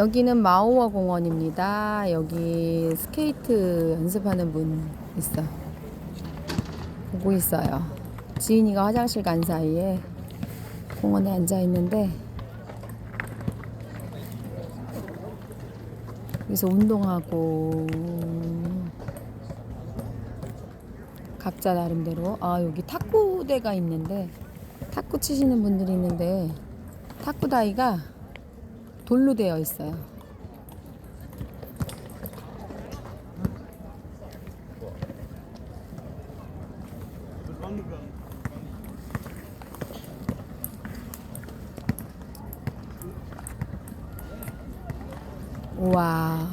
여기는 마오어 공원입니다. 여기 스케이트 연습하는 분 있어. 보고 있어요. 지인이가 화장실 간 사이에 공원에 앉아 있는데 여기서 운동하고 각자 나름대로 아 여기 탁구대가 있는데 탁구 치시는 분들이 있는데 탁구 다이가 돌로 되어 있어요. 우와.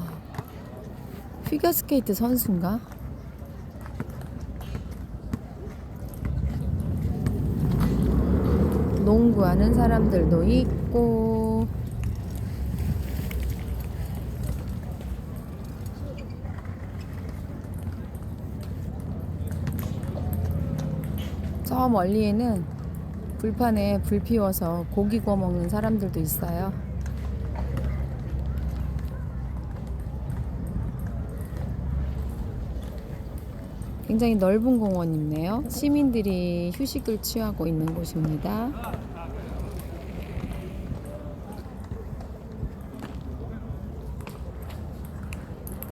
피겨스케이트 선수인가? 농구하는 사람들도 있고 저 멀리에는 불판에 불 피워서 고기 구워 먹는 사람들도 있어요. 굉장히 넓은 공원이 있네요. 시민들이 휴식을 취하고 있는 곳입니다.